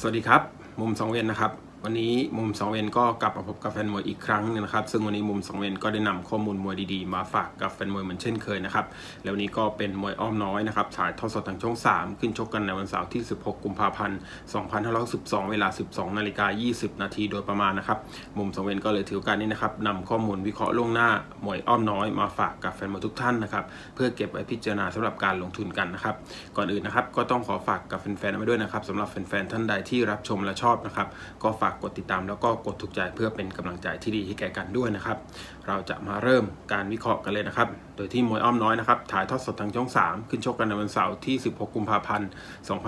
สวัสดีครับ มุมสองเวนนะครับ วันนี้มุมสองเวนก็กลับมาพบกับแฟนมวยอีกครั้งนึงนะครับ ซึ่งวันนี้มุมสองเวนก็ได้นำข้อมูลมวยดีๆ มาฝากกับแฟนมวยเหมือนเช่นเคยนะครับ แล้ววันนี้ก็เป็นมวยอ้อมน้อยนะครับถ่ายทอดสดทางช่อง 3 ขึ้นชกกันในวันเสาร์ที่ 16 กุมภาพันธ์ 2512 เวลา 12 นาฬิกา 20 นาทีโดยประมาณนะครับ มุมสองเวนก็เลยถือโอกาสนี้นะครับนำข้อมูลวิเคราะห์ล่วงหน้ามวยอ้อมน้อยมาฝากกับแฟนมวยทุกท่านนะครับ เพื่อเก็บไว้พิจารณาสำหรับการลงทุนกันนะครับ ก่อนอื่นนะครับก็ต้องขอฝากกับแฟนๆไว้ด้วยนะครับสำหรับแฟนๆท่านใดที่รับชมและชอบนะครับก็ฝากกดติดตามแล้วก็กดถูกใจเพื่อเป็นกำลังใจที่ดีให้แก่กันด้วยนะครับ เราจะมาเริ่มการวิเคราะห์กันเลยนะครับ โดยที่มวยอ้อมน้อยนะครับ ถ่ายทอดสดทางช่อง 3 ขึ้นชกกันในวันเสาร์ที่ 16 กุมภาพันธ์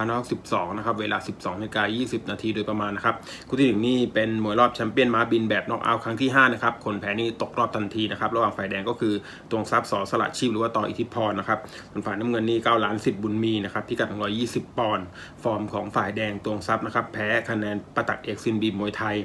2512นะครับ เวลา 12นาฬิกา20 นาทีโดยประมาณนะครับ คู่ที่หนึ่งนี่เป็นมวยรอบแชมเปี้ยนม้าบินแบบน็อกเอาท์ครั้งที่ 5 นะครับ คนแพ้นี่ตกรอบทันทีนะครับ ระหว่างฝ่ายแดงก็คือตวงทรัพย์สอสละชีพหรือว่าต่ออิทธิพรนะครับ ส่วนฝ่ายน้ำเงินนี่9ล้าน 10 บุญมีนะครับ พิกัด120 ปอนด์ ฟอร์มของฝ่ายแดงตวงทรัพย์นะครับ แพ้คะแนนประตักเอกซินบีมวยไทย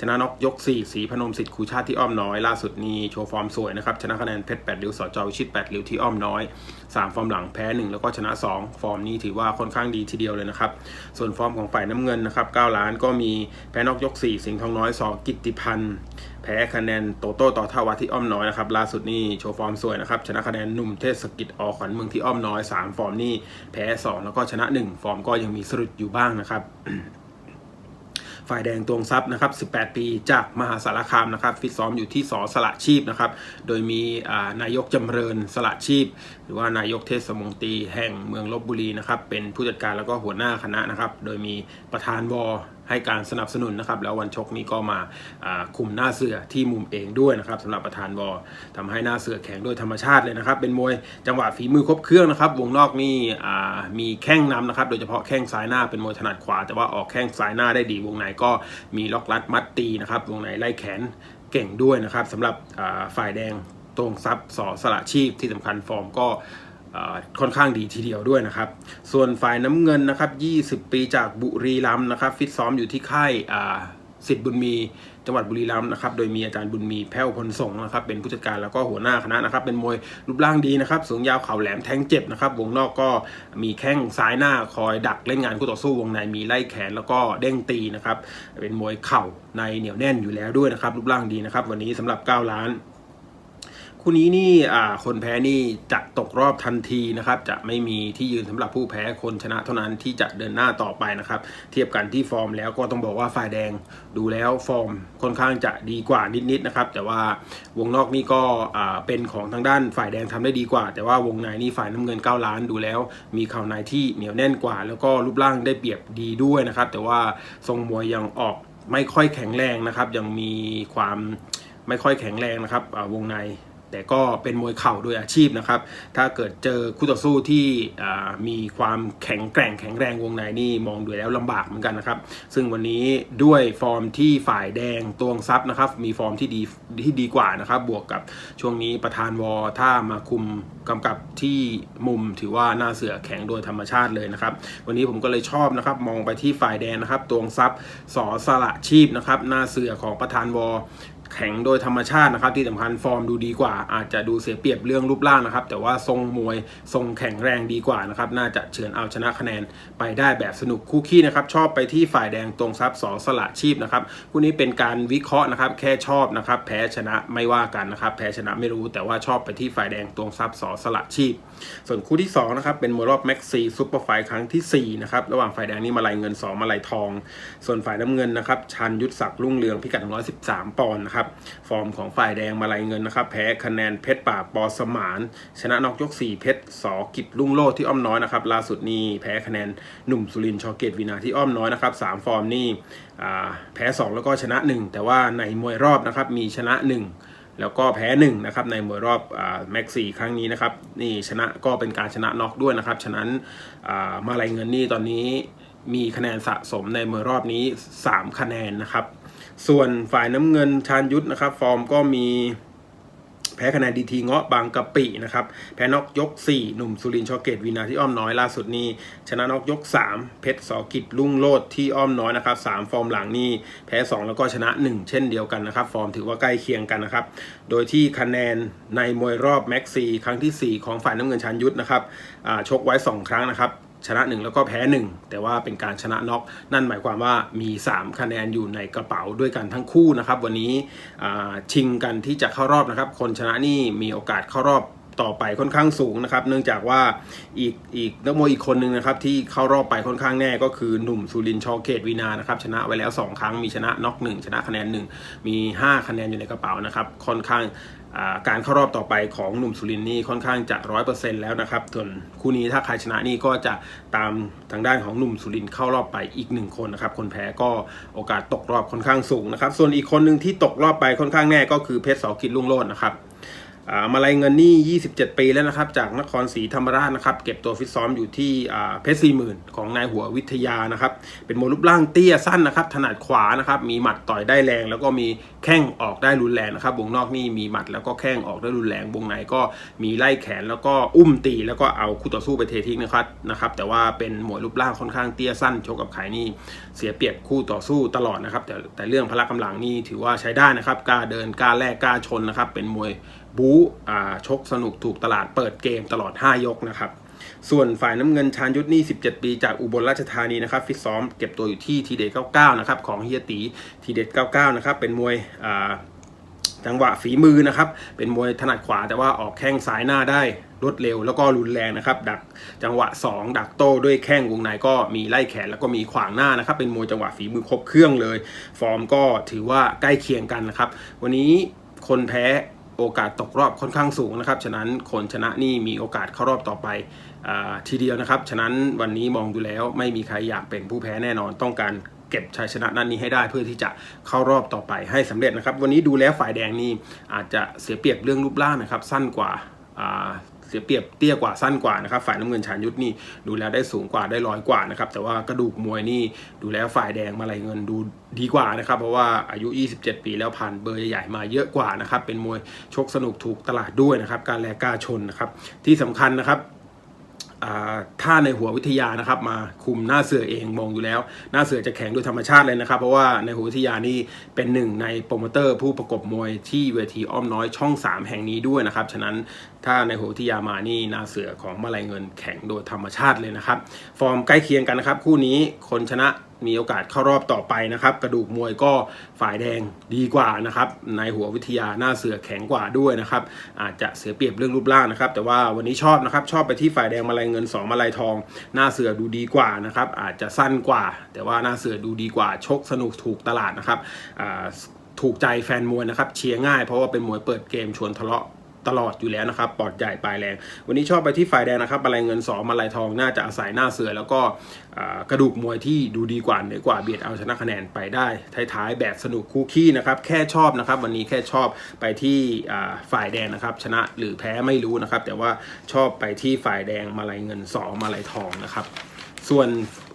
ชนะน็อกยก 4 สีพนมสิทธิ์ครูชาติที่อ้อมน้อยล่าสุดนี้โชว์ฟอร์มสวยนะครับชนะคะแนนเพชร8ริ้วสจชิต8ริ้วที่อ้อมน้อย 3 ฟอร์มหลังแพ้ 1 แล้วก็ชนะ 2 ฟอร์มนี้ถือว่าค่อนข้างดีทีเดียวเลยนะครับ ส่วนฟอร์มของฝ่ายน้ำเงินนะครับ 9 ล้านก็มีแพ้นอกยก 4 สิงห์ทองน้อยสกิตติพันธ์แพ้คะแนนโตโต้ต่อท่าวัที่อ้อมน้อยนะครับล่าสุดนี่โชว์ฟอร์มสวยนะครับชนะคะแนนหนุ่มเทศกิจอขวัญเมืองที่อ้อมน้อย 3 ฟอร์มนี่แพ้ 2 แล้วก็ชนะ 1 ฟอร์มก็ยังมีสะดุดอยู่บ้างนะครับ ฝ่ายแดงตวงทรัพย์นะครับ 18 ปีจากมหาสารคามนะครับฟิตซ้อมอยู่ที่สอสละชีพนะครับ โดยมีนายกจำเริญสละชีพ หรือว่านายกเทศมนตรีแห่งเมืองลบบุรีนะครับเป็นผู้จัดการแล้วก็หัวหน้าคณะนะครับ โดยมีประธานวอ ให้การสนับสนุนนะครับ แล้ววันชกนี้ก็มาคุมหน้าเสือที่มุมเองด้วยนะครับสำหรับประธานวอทำให้หน้าเสือแข็งด้วยธรรมชาติเลยนะครับ เป็นมวยจังหวะฝีมือครบเครื่องนะครับ วงนอกนี่มีแข้งนำนะครับ โดยเฉพาะแข้งซ้ายหน้าเป็นมวยถนัดขวา แต่ว่าออกแข้งซ้ายหน้าได้ดี วงในก็มีล็อกลัดมัดตีนะครับ วงในไล่แขนเก่งด้วยนะครับสำหรับฝ่ายแดงตรงซับสอสละชีพที่สำคัญฟอร์มก็ ค่อนข้างดีทีเดียวด้วยนะครับ ส่วนฝ่ายน้ำเงินนะครับ 20 ปีจากบุรีรัมย์นะครับ ฟิตซ้อมอยู่ที่ค่ายสิทธิ์บุญมีจังหวัดบุรีรัมย์นะครับ โดยมีอาจารย์บุญมีแพ้วพลสงนะครับ เป็นผู้จัดการแล้วก็หัวหน้าคณะนะครับ เป็นมวยรูปร่างดีนะครับ สูงยาวเข่าแหลมแทงเจ็บนะครับ วงนอกก็มีแข้งซ้ายหน้าคอยดักเล่นงานคู่ต่อสู้วงในมีไล่แขนแล้วก็เด้งตีนะครับ เป็นมวยเข่าในเหนียวแน่นอยู่แล้วด้วยนะครับ รูปร่างดีนะครับ วันนี้สำหรับ 9 ล้าน คู่นี้นี่อ่าคนแพ้นี่จะตกรอบทันทีนะครับ จะไม่มีที่ยืนสำหรับผู้แพ้คนชนะเท่านั้นที่จะเดินหน้าต่อไปนะครับ เทียบกันที่ฟอร์มแล้วก็ต้องบอกว่าฝ่ายแดงดูแล้วฟอร์มค่อนข้างจะดีกว่านิดๆนะครับ แต่ว่าวงนอกนี่ก็อ่าเป็นของทางด้านฝ่ายแดงทำได้ดีกว่า แต่ว่าวงในนี่ฝ่ายน้ำเงิน 9 ล้านดูแล้ว มีข่าวในที่เหนียวแน่นกว่า แล้วก็รูปร่างได้เปรียบดีด้วยนะครับ แต่ว่าทรงมวยยังออกไม่ค่อยแข็งแรงนะครับ ยังมีความไม่ค่อยแข็งแรงนะครับอ่าวงใน แต่ก็เป็นมวยเข่าโดยอาชีพนะครับ ถ้าเกิดเจอคู่ต่อสู้ที่มีความแข็งแกร่งแข็งแรงวงในนี่มองดูแล้วลำบากเหมือนกันนะครับ ซึ่งวันนี้ด้วยฟอร์มที่ฝ่ายแดงตวงซับนะครับ มีฟอร์มที่ดีที่ดีกว่านะครับ บวกกับช่วงนี้ประธานวอถ้ามาคุมกำกับที่มุมถือว่าหน้าเสือแข็งโดยธรรมชาติเลยนะครับ วันนี้ผมก็เลยชอบนะครับ มองไปที่ฝ่ายแดงนะครับตวงซับสอสละชีพนะครับ หน้าเสือของประธานวอ แข็งโดยธรรมชาตินะครับ ที่สำคัญฟอร์มดูดีกว่า อาจจะดูเสียเปรียบเรื่องรูปร่างนะครับ แต่ว่าทรงมวยทรงแข็งแรงดีกว่านะครับ น่าจะเฉือนเอาชนะคะแนนไปได้แบบสนุกคู่ขี้นะครับ ชอบไปที่ฝ่ายแดงตรงซับสอสละชีพนะครับคู่นี้เป็นการวิเคราะห์นะครับ แค่ชอบนะครับ แพ้ชนะไม่ว่ากันนะครับ แพ้ชนะไม่รู้ แต่ว่าชอบไปที่ฝ่ายแดงตรงซับสอสละชีพ ส่วนคู่ที่2นะครับเป็นมวยรอบแม็กซีซูเปอร์ไฟครั้งทีสี่4นะครับระหว่างฝ่ายแดงนี่มาลายเงิน 2 มาลายทอง ส่วนฝ่ายน้ำเงินนะครับชันยุทธศักดิ์รุ่งเรืองพิกัด113ปอนด์นะครับฟอร์มของฝ่ายแดงมาลายเงินนะครับ แพ้คะแนนเพชรป่าปอสมาน ชนะนอกยก 4 เพชรสอกิจรุ่งโลดที่อ้อมน้อยนะครับ ล่าสุดนี่แพ้คะแนนหนุ่มสุรินชอเกตวินาที่อ้อมน้อยนะครับสามฟอร์มนี่แพ้ 2 แล้วก็ชนะ 1 แต่ว่าในมวยรอบนะครับมีชนะ 1แล้วก็แพ้หนึ่งนะครับในมวยรอบแม็กซี่ครั้งนี้นะครับนี่ชนะก็เป็นการชนะน็อกด้วยนะครับ ฉะนั้นมาลายเงินนี่ตอนนี้มีคะแนนสะสมในมวยรอบนี้ 3 คะแนนนะครับ ส่วนฝ่ายน้ำเงินชาญยุทธนะครับ ฟอร์มก็มีแพ้คะแนนดีทีเงาะบางกะปินะครับ แพ้นอกยก 4 หนุ่มสุรินทร์ชอเกตวินาที่อ้อมน้อยล่าสุดนี่ชนะนอกยก 3 เพชรสอกิจลุ่งโลดที่อ้อมน้อยนะครับ3ฟอร์มหลังนี่แพ้ 2 แล้วก็ชนะ 1 เช่นเดียวกันนะครับ ฟอร์มถือว่าใกล้เคียงกันนะครับ โดยที่คะแนนในมวยรอบแม็กซีครั้งทีสี่4 ของฝ่ายน้ำเงินชาญยุทธนะครับชกไว้ 2 ครั้งนะครับ ชนะ 1 แล้วก็แพ้ 1 แต่ว่าเป็นการชนะน็อกนั่นหมายความว่ามี 3 คะแนนอยู่ในกระเป๋าด้วยกันทั้งคู่นะครับ วันนี้ชิงกันที่จะเข้ารอบนะครับ คนชนะนี่มีโอกาสเข้ารอบต่อไปค่อนข้างสูงนะครับ เนื่องจากว่าอีกอีกนักมวยอีกคนหนึ่งนะครับ ที่เข้ารอบไปค่อนข้างแน่ก็คือหนุ่มสุรินชอเกตวีนานะครับชนะไว้แล้ว 2 ครั้งมีชนะน็อกหนึ่งชนะคะแนนหนึ่งมี 5 คะแนนอยู่ในกระเป๋านะครับค่อนข้าง การเข้ารอบต่อไปของหนุ่มสุรินนี่ค่อนข้างจะร้อยเปอร์เซ็นต์แล้วนะครับส่วนคู่นี้ถ้าใครชนะนี่ก็จะตามทางด้านของหนุ่มสุรินเข้ารอบไปอีกหนึ่งคนนะครับคนแพ้ก็โอกาสตกรอบค่อนข้างสูงนะครับส่วนอีกคนหนึ่งที่ตกรอบไปค่อนข้างแน่ก็คือเพชรสอกิจลุ่งโรจน์นะครับ อ่ามาลัยเงินนี่ 27 ปีแล้วนะครับ จากนครศรีธรรมราชนะครับ เก็บตัวฟิตซ้อมอยู่ที่เพชรสี่หมื่นของนายหัววิทยานะครับ เป็นมวยรูปร่างเตี้ยสั้นนะครับ ถนัดขวานะครับ มีหมัดต่อยได้แรง แล้วก็มีแข้งออกได้รุนแรงนะครับวงนอกนี่มีหมัดแล้วก็แข้งออกได้รุนแรงวงในก็มีไล่แขนแล้วก็อุ้มตีแล้วก็เอาคู่ต่อสู้ไปเททิ้งนะครับนะครับ แต่ว่าเป็นมวยรูปร่างค่อนข้างเตี้ยสั้นชกกับไข่นี่เสียเปรียบคู่ต่อสู้ตลอดนะครับ แต่แต่เรื่องพละกำลังนี่ถือว่าใช้ได้นะครับกล้าเดินกล้าแลกกล้าชนนะครับ เป็นมวย บู๊ชกสนุกถูกตลาดเปิดเกมตลอด 5 ยกนะครับ ส่วนฝ่ายน้ำเงินชานยุทธนี่ 17 ปีจากอุบลราชธานีนะครับฟิตซ้อมเก็บตัวอยู่ที่ทีเด็ด99 นะครับของเฮียตีทีเด็ด99 นะครับเป็นมวยจังหวะฝีมือนะครับ เป็นมวยถนัดขวาแต่ว่าออกแข้งซ้ายหน้าได้รวดเร็วแล้วก็รุนแรงนะครับ ดักจังหวะ 2 ดักโต้ด้วยแข้งวงในก็มีไล่แขนแล้วก็มีขวางหน้านะครับ เป็นมวยจังหวะฝีมือครบเครื่องเลย ฟอร์มก็ถือว่าใกล้เคียงกันนะครับ วันนี้คนแพ้ โอกาสตกรอบค่อนข้างสูงนะครับ ฉะนั้นคนชนะนี่มีโอกาสเข้ารอบต่อไปอทีเดียวนะครับ ฉะนั้นวันนี้มองดูแล้วไม่มีใครอยากเป็นผู้แพ้แน่นอนต้องการเก็บชัยชนะนั้นนี้ให้ได้เพื่อที่จะเข้ารอบต่อไปให้สำเร็จนะครับ วันนี้ดูแล้วฝ่ายแดงนี่อาจจะเสียเปรียบเรื่องรูปร่างนะครับ สั้นกว่า สียเปรียบเตี้ยกว่าสั้นกว่านะครับ ฝ่ายน้ำเงินชานยุทธนี่ดูแล้วได้สูงกว่าได้ร้อยกว่านะครับ แต่ว่ากระดูกมวยนี่ดูแล้วฝ่ายแดงมาลายเงินดูดีกว่านะครับ เพราะว่าอายุ 27 ปีแล้วผ่านเบอร์ใหญ่มาเยอะกว่านะครับ เป็นมวยชกสนุกถูกตลาดด้วยนะครับ การแลกกาชนนะครับ ที่สำคัญนะครับ อ่าถ้าในหัววิทยานะครับ มาคุมหน้าเสือเองมองอยู่แล้ว หน้าเสือจะแข็งโดยธรรมชาติเลยนะครับ เพราะว่าในหัววิทยานี่เป็นหนึ่งในโปรโมเตอร์ผู้ประกบมวยที่เวทีอ้อมน้อยช่อง 3 แห่งนี้ด้วยนะครับ ฉะนั้นถ้าในหัววิทยามานี่หน้าเสือของมาลายเงินแข็งโดยธรรมชาติเลยนะครับ ฟอร์มใกล้เคียงกันนะครับ คู่นี้คนชนะ มีโอกาสเข้ารอบต่อไปนะครับ กระดูกมวยก็ฝ่ายแดงดีกว่านะครับในหัววิทยาหน้าเสือแข็งกว่าด้วยนะครับอาจจะเสียเปรียบเรื่องรูปร่างนะครับ แต่ว่าวันนี้ชอบนะครับชอบไปที่ฝ่ายแดงมาลายเงิน 2 มาลายทอง หน้าเสือดูดีกว่านะครับอาจจะสั้นกว่า แต่ว่าหน้าเสือดูดีกว่าชกสนุกถูกตลาดนะครับถูกใจแฟนมวยนะครับเชียร์ง่ายเพราะว่าเป็นมวยเปิดเกมชวนทะเลาะ ตลอดอยู่แล้วนะครับปอดใหญ่ปลายแรง วันนี้ชอบไปที่ฝ่ายแดงนะครับมาลายเงินสองมาลายทองน่าจะอาศัยหน้าเสือ แล้วก็กระดูกมวยที่ดูดีกว่าเหนือกว่าเบียดเอาชนะคะแนนไปได้ท้ายๆแบบสนุกคู่ขี้นะครับแค่ชอบนะครับวันนี้แค่ชอบไปที่ฝ่ายแดงนะครับชนะหรือแพ้ไม่รู้นะครับแต่ว่าชอบไปที่ฝ่ายแดงมาลายเงินสองมาลายทองนะครับส่วน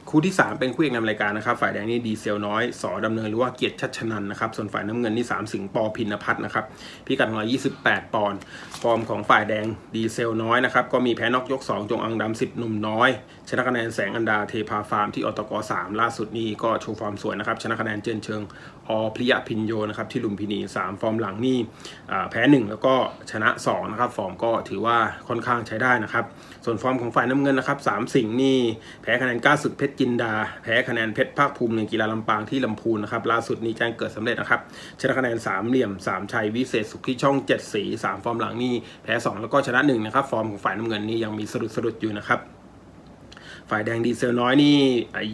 คู่ที่ 3 เป็นคู่เอกนำรายการนะครับ ฝ่ายแดงนี่ดีเซลน้อยสอดำเนินหรือว่าเกียรติชัดชนันนะครับ ส่วนฝ่ายน้ำเงินนี่3สิงปอพินพัฒน์นะครับ พิกัด128 ปอนด์ ฟอร์มของฝ่ายแดงดีเซลน้อยนะครับ ก็มีแพ้นอกยก 2 จงอังดำ10หนุ่มน้อย ชนะคะแนนแสงอันดาเทพาฟาร์มที่อตก3ล่าสุดนี้ก็โชว์ฟอร์มสวยนะครับ ชนะคะแนนเจนเชิงอพริยพินโยนะครับที่ลุมพินี 3 ฟอร์มหลังนี่แพ้ 1 แล้วก็ชนะ2นะครับฟอร์มก็ถือว่าค่อนข้างใช้ได้นะครับ ส่วนฟอร์มของฝ่ายน้ำเงินนะครับสสิงห์นี่แพ้คะแนนก้าศึกเพชรจินดา แพ้คะแนนเพชรภาคภูมิในกีฬาลำปางที่ลำพูนนะครับล่าสุดนี้แจ้งเกิดสำเร็จนะครับชนะคะแนนสามเหลี่ยมสามชัยวิเศษสุขที่ช่องเจ็ดสีสามฟอร์มหลังนี่แพ้สองแล้วก็ชนะหนึ่งนะครับฟอร์มของฝ่ายน้ำเงินนี่ยังมีสะดุดสะดุดอยู่นะครับ ฝ่ายแดงดีเซลน้อยนี่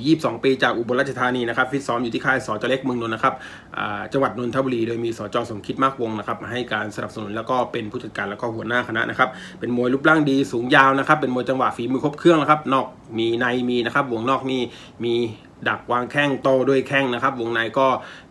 ยี่สิบสองปีจากอุบลราชธานีนะครับฟิตซ้อมอยู่ที่ค่ายสจเล็กเมืองนนท์นะครับจังหวัดนนทบุรีโดยมีสจสมคิดมากวงนะครับมาให้การสนับสนุนแล้วก็เป็นผู้จัดการแล้วก็หัวหน้าคณะนะครับเป็นมวยรูปร่างดีสูงยาวนะครับเป็นมวยจังหวะฝีมือครบเครื่องนะครับนอกมีในมีนะครับวงนอกนี่มี ดักวางแข้งโตด้วยแข้งนะครับ วงในก็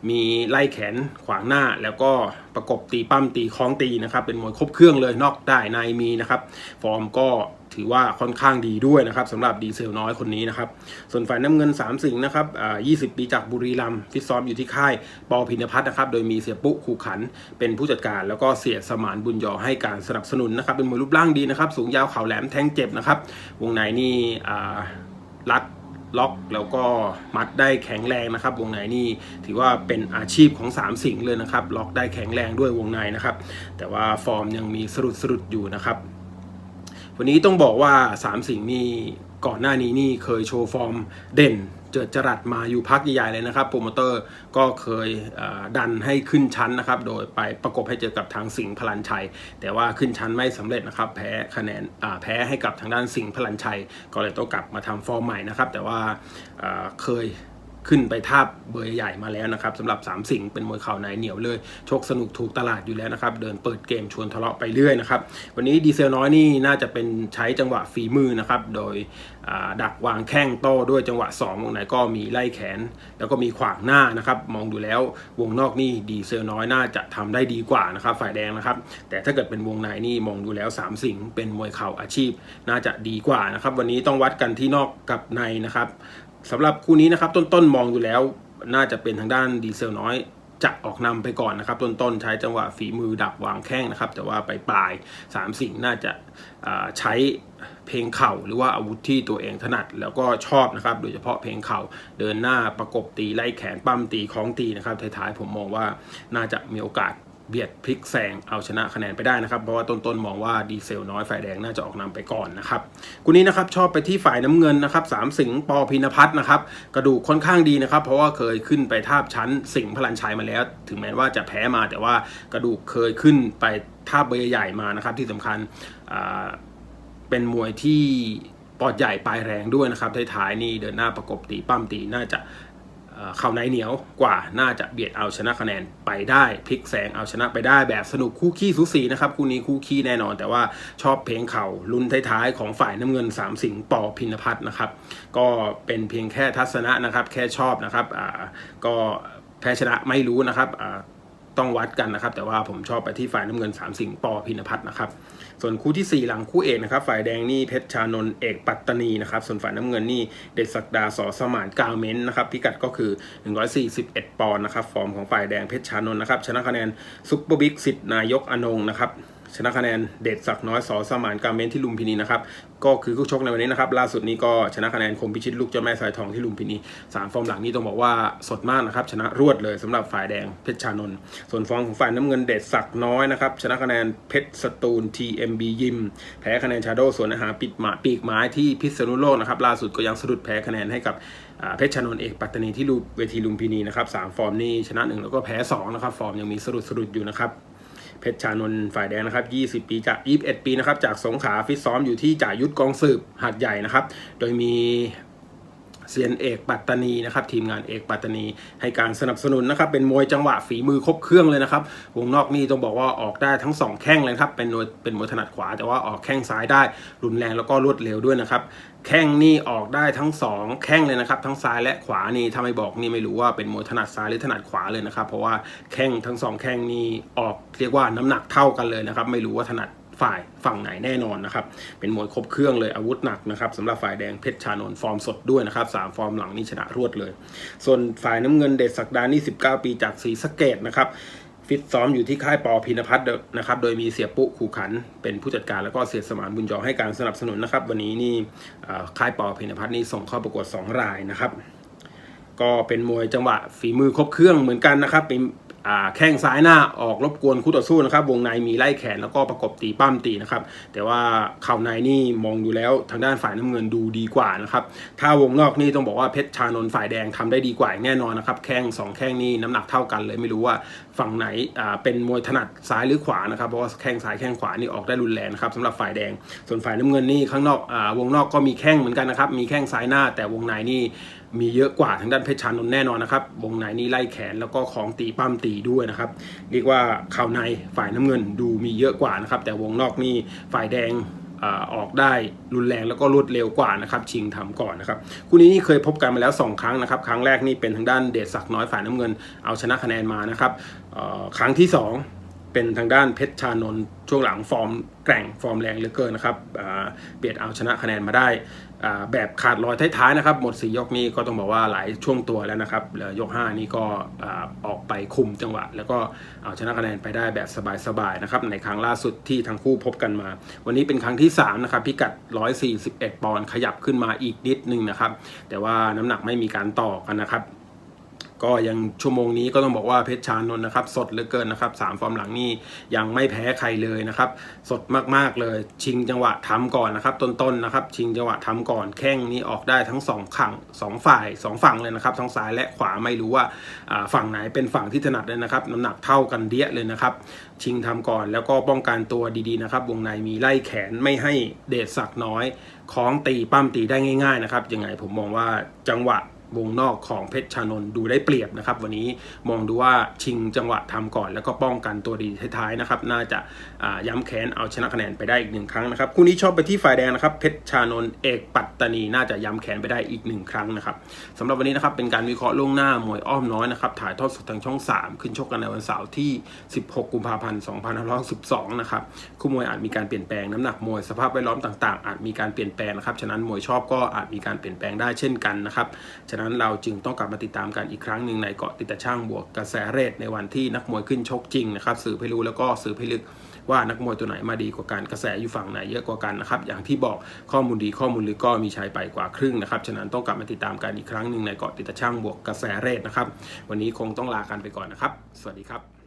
มีไล่แขนขวางหน้า แล้วก็ประกบตีปั้มตีคล้องตีนะครับ เป็นมวยครบเครื่องเลยนอกได้ในมีนะครับ ฟอร์มก็ถือว่าค่อนข้างดีด้วยนะครับสำหรับดีเซลน้อยคนนี้นะครับ ส่วนฝ่ายน้ำเงิน 3 สิงห์นะครับอ่า20 ปีจากบุรีรัมย์ฟิตซ้อมอยู่ที่ค่ายปอพินพัฒน์นะครับ โดยมีเสียปุ๊ขู่ขัน เป็นผู้จัดการ แล้วก็เสียสมานบุญยอให้การสนับสนุนนะครับ เป็นมวยรูปร่างดีนะครับ สูงยาวเข่าแหลมแทงเจ็บนะครับ วงในนี่อ่ารัด ล็อกแล้วก็มัดได้แข็งแรงนะครับ วงในนี่ถือว่าเป็นอาชีพของ 3 สิงเลยนะครับ ล็อกได้แข็งแรงด้วยวงในนะครับ แต่ว่าฟอร์มยังมีสรุดสรุดอยู่นะครับ วันนี้ต้องบอกว่า 3 สิงนี่ก่อนหน้านี้นี่เคยโชว์ฟอร์มเด่น เจิดจรัสมาอยู่พักใหญ่ๆเลยนะครับโปรโมเตอร์ก็เคยดันให้ขึ้นชั้นนะครับ โดยไปประกบให้เจอกับทางสิงห์พลันชัย แต่ว่าขึ้นชั้นไม่สำเร็จนะครับ แพ้คะแนนแพ้ให้กับทางด้านสิงห์พลันชัย ก็เลยต้องกลับมาทำฟอร์มใหม่นะครับ แต่ว่าเคย ขึ้นไปทาบเบอร์ใหญ่มาแล้วนะครับสำหรับสามสิงเป็นมวยเข่าในเหนียวเลย ชกสนุกถูกตลาดอยู่แล้วนะครับ เดินเปิดเกมชวนทะเลาะไปเรื่อยนะครับ วันนี้ดีเซลน้อยนี่น่าจะเป็นใช้จังหวะฝีมือนะครับ โดยดักวางแข้งโต้ด้วยจังหวะ 2 วงไหนก็มีไล่แขน แล้วก็มีขวางหน้านะครับ มองดูแล้ววงนอกนี่ดีเซลน้อยน่าจะทำได้ดีกว่านะครับฝ่ายแดงนะครับ แต่ถ้าเกิดเป็นวงในนี่มองดูแล้วสามสิงเป็นมวยเข่าอาชีพ น่าจะดีกว่านะครับ วันนี้ต้องวัดกันที่นอกกับในนะครับ สำหรับคู่นี้นะครับต้นๆมองอยู่แล้วน่าจะเป็นทางด้านดีเซลน้อยจะออกนำไปก่อนนะครับ ต้นๆใช้จังหวะฝีมือดักวางแข้งนะครับ แต่ว่าไปปลายๆสามสิ่งน่าจะาใช้เพลงเข่าหรือว่าอาวุธที่ตัวเองถนัดแล้วก็ชอบนะครับ โดยเฉพาะเพลงเข่าเดินหน้าประกบตีไล่แขนปั้มตีคล้องตีนะครับท้ายๆผมมองว่าน่าจะมีโอกาส เบียดพลิกแซงเอาชนะคะแนนไปได้นะครับ เพราะว่าต้นๆมองว่าดีเซลน้อยฝ่ายแดงน่าจะออกนำไปก่อนนะครับกูนี้นะครับชอบไปที่ฝ่ายน้ำเงินนะครับสามสิงห์ปอพินพัฒน์นะครับกระดูกค่อนข้างดีนะครับ เพราะว่าเคยขึ้นไปทาบชั้นสิงห์พลันชัยมาแล้ว ถึงแม้ว่าจะแพ้มาแต่ว่ากระดูกเคยขึ้นไปทาบเบอร์ใหญ่มานะครับ ที่สำคัญเป็นมวยที่ปอดใหญ่ปลายแรงด้วยนะครับท้ายๆนี่เดินหน้าประกบตีปั้มตีน่าจะ เข่าในเหนียวกว่าน่าจะเบียดเอาชนะคะแนนไปได้พลิกแสงเอาชนะไปได้แบบสนุกคู่ขี้สูสีนะครับคู่นี้คู่ขี้แน่นอน แต่ว่าชอบเพลงเข่าลุ้นท้ายๆของฝ่ายน้ำเงินสามสิงปอพินพัฒน์นะครับก็เป็นเพียงแค่ทัศนะนะครับแค่ชอบนะครับก็แพ้ชนะไม่รู้นะครับ ต้องวัดกันนะครับ แต่ว่าผมชอบไปที่ฝ่ายน้ำเงิน 3 สิงปอพินพัฒน์นะครับ ส่วนคู่ทีสี่ 4 หลังคู่เอกนะครับ ฝ่ายแดงนี่เพชรชานนท์เอกปัตตานีนะครับ ส่วนฝ่ายน้ำเงินนี่เดชศักดาสอสมานกาเมนนะครับ พิกัดก็คือ 141 ปอนด์นะครับ ฟอร์มของฝ่ายแดงเพชรชานนท์นะครับ ชนะคะแนนซุปเปอร์บิ๊กสิทธิ์นายกอนงนะครับ ชนะคะแนนเดชศักน้อยสอสมานการเมนที่ลุมพินีนะครับก็คือคู่ชกในวันนี้นะครับล่าสุดนี้ก็ชนะคะแนนคมพิชิตลูกเจ้าแม่สายทองที่ลุมพินีสามฟอร์มหลังนี้ต้องบอกว่าสดมากนะครับชนะรวดเลยสำหรับฝ่ายแดงเพชรชานนท์ส่วนฟอร์มของฝ่ายน้ำเงินเดชศักน้อยนะครับชนะคะแนนเพชรสตูล TMB ยิม แพ้คะแนนชาโดส่วนอาหารปิดหมาปีกไม้ที่พิษณุโลกนะครับล่าสุดก็ยังสะดุดแพ้คะแนนให้กับเพชรชานนเอกปัตตานีที่ลูเวทีลุมพินีนะครับสามฟอร์มนี่ชนะหนึ่งแล้วก็แพ้สองนะครับฟอร์มยังมีสะดุดสะดุดอยู่นะครับ เพชรชานนท์ฝ่ายแดงนะครับ 20 ปีจาก 21 ปีนะครับ จากสงขลาฟิตซ้อมอยู่ที่จ่ายุทธกองสืบหัดใหญ่นะครับ โดยมี เซียนเอกปัตตานีนะครับทีมงานเอกปัตตานีให้การสนับสนุนนะครับเป็นมวยจังหวะฝีมือครบเครื่องเลยนะครับวงนอกนี่ต้องบอกว่าออกได้ทั้งสองแข้งเลยครับเป็นมวยเป็นมวยถนัดขวา แต่ว่าออกแข้งซ้ายได้รุนแรงแล้วก็รวดเร็วด้วยนะครับแข้งนี่ออกได้ทั้งสองแข้งเลยนะครับ ทั้งซ้ายและขวานี่ถ้าไม่บอกนี่ไม่รู้ว่าเป็นมวยถนัดซ้ายหรือถนัดขวาเลยนะครับ เพราะว่าแข้งทั้งสองแข้งนี่ออกเรียกว่าน้ำหนักเท่ากันเลยนะครับ ไม่รู้ว่าถนัด ฝ่ายฝั่งไหนแน่นอนนะครับ เป็นมวยครบเครื่องเลยอาวุธหนักนะครับสำหรับฝ่ายแดงเพชรชานนท์ฟอร์มสดด้วยนะครับสามฟอร์มหลังนี่ชนะรวดเลย ส่วนฝ่ายน้ำเงินเดชศักดานี่19 ปีจากศรีสะเกดนะครับฟิตซ้อมอยู่ที่ค่ายปอพินพัฒน์นะครับ โดยมีเสียปุ๊ขู่ขัน เป็นผู้จัดการแล้วก็เสียสมานบุญยอให้การสนับสนุนนะครับ วันนี้นี่ค่ายปอพินพัฒน์นี่ส่งเข้าประกวด 2 รายนะครับ ก็เป็นมวยจังหวะฝีมือครบเครื่องเหมือนกันนะครับเป็น แข้งซ้ายหน้าออกรบกวนคู่ต่อสู้นะครับ วงในมีไล่แขนแล้วก็ประกบตีปั้มตีนะครับ แต่ว่าเข่าในนี่มองดูแล้วทางด้านฝ่ายน้ำเงินดูดีกว่านะครับ ถ้าวงนอกนี่ต้องบอกว่าเพชรชานนท์ฝ่ายแดงทำได้ดีกว่าแน่นอนนะครับ แข้งสองแข้งนี่น้ำหนักเท่ากันเลยไม่รู้ว่าฝั่งไหนเป็นมวยถนัดซ้ายหรือขวานะครับ เพราะว่าแข้งซ้ายแข้งขวานี่ออกได้รุนแรงนะครับสำหรับฝ่ายแดง ส่วนฝ่ายน้ำเงินนี่ข้างนอกอวงนอกก็มีแข้งเหมือนกันนะครับ มีแข้งซ้ายหน้าแต่วงในนี่ มีเยอะกว่าทางด้านเพชรชานนท์แน่นอนนะครับ วงในนี่ไล่แขนแล้วก็ของตีปั้มตีด้วยนะครับ เรียกว่าข่าวในฝ่ายน้ำเงินดูมีเยอะกว่านะครับ แต่วงนอกนี่ฝ่ายแดงออกได้รุนแรงแล้วก็รวดเร็วกว่านะครับชิงทำก่อนนะครับคู่นี้นี่เคยพบกันมาแล้ว 2 ครั้งนะครับ ครั้งแรกนี่เป็นทางด้านเดชศักดิ์น้อยฝ่ายน้ำเงินเอาชนะคะแนนมานะครับครั้งที่ 2 เป็นทางด้านเพชรชานนท์ช่วงหลังฟอร์มแกร่งฟอร์มแรงเหลือเกินนะครับเบียดเอาชนะคะแนนมาได้ แบบขาดลอยท้ายๆนะครับ หมด 4 ยกนี้ก็ต้องบอกว่าหลายช่วงตัวแล้วนะครับเหลือยก 5 นี้ก็อออกไปคุมจังหวะ แล้วก็เอาชนะคะแนนไปได้แบบสบายๆนะครับในครั้งล่าสุดที่ทั้งคู่พบกันมา วันนี้เป็นครั้งที่ 3 นะครับ พิกัด 141 ปอนด์ขยับขึ้นมาอีกนิดนึงนะครับ แต่ว่าน้ำหนักไม่มีการต่อกันนะครับ ก็ยังชั่วโมงนี้ก็ต้องบอกว่าเพชรชานนท์นะครับ สดเหลือเกินนะครับสามฟอร์มหลังนี่ยังไม่แพ้ใครเลยนะครับ สดมากๆเลย ชิงจังหวะทำก่อนนะครับ ต้นๆนะครับ ชิงจังหวะทำก่อนแข้งนี้ออกได้ทั้งสองขังสองฝ่ายสองฝั่งเลยนะครับทั้งซ้ายและขวาไม่รู้ว่าฝั่งไหนเป็นฝั่งที่ถนัดเลยนะครับน้ำหนักเท่ากันเดี้ยเลยนะครับชิงทำก่อนแล้วก็ป้องกันตัวดีๆนะครับวงในมีไล่แขนไม่ให้เดชศักดิ์น้อยคล้องตีปั้มตีได้ง่าย ๆนะครับยังไงผมมองว่าจังหวะ วงนอกของเพชรชานนท์ดูได้เปรียบนะครับ วันนี้มองดูว่าชิงจังหวะทำก่อน แล้วก็ป้องกันตัวดีท้ายๆนะครับ น่าจะาย้ำแค้นเอาชนะคะแนนไปได้อีกหนึ่งครั้งนะครับคู่นี้ชอบไปที่ฝ่ายแดงนะครับเพชรชานนท์เอกปัตตานีน่าจะย้ำแค้นไปได้อีกหนึ่งครั้งนะครับสำหรับวันนี้นะครับเป็นการวิเคราะห์ล่วงหน้ามวยอ้อมน้อยนะครับถ่ายทอดสดทางช่อง 3 ขึ้นชกกันในวันเสาร์ที่ 16 กุมภาพันธ์ 2512 นะครับคู่มวยอาจมีการเปลี่ยนแปลงน้ำหนักมวยสภาพแวดล้อมต่างๆ อาจมีการเปลี่ยนแปลงนะครับฉะนั้นมวยชอบก็อาจมีการเปลี่ยนแปลงได้เช่นกันนะครับฉะนั้นเราจึงต้องกลับมาติดตามกันอีกครั้งหนึ่งในเกาะติดตะช่างบวกกระแสเรทในวันที่นักมวยขึ้นชกจริงนะครับสืบให้รู้แล้วก็สืบให้ลึกว่านักมวยตัวไหนมาดีกว่ากันกระแสอยู่ฝั่งไหนเยอะกว่ากันนะครับอย่างที่บอกข้อมูลดีข้อมูลลึกก็มีชัยไปกว่าครึ่งนะครับฉะนั้นต้องกลับมาติดตามกันอีกครั้งหนึ่งในเกาะติดตะช่างบวกกระแสเรทนะครับวันนี้คงต้องลากันไปก่อนนะครับ สวัสดีครับ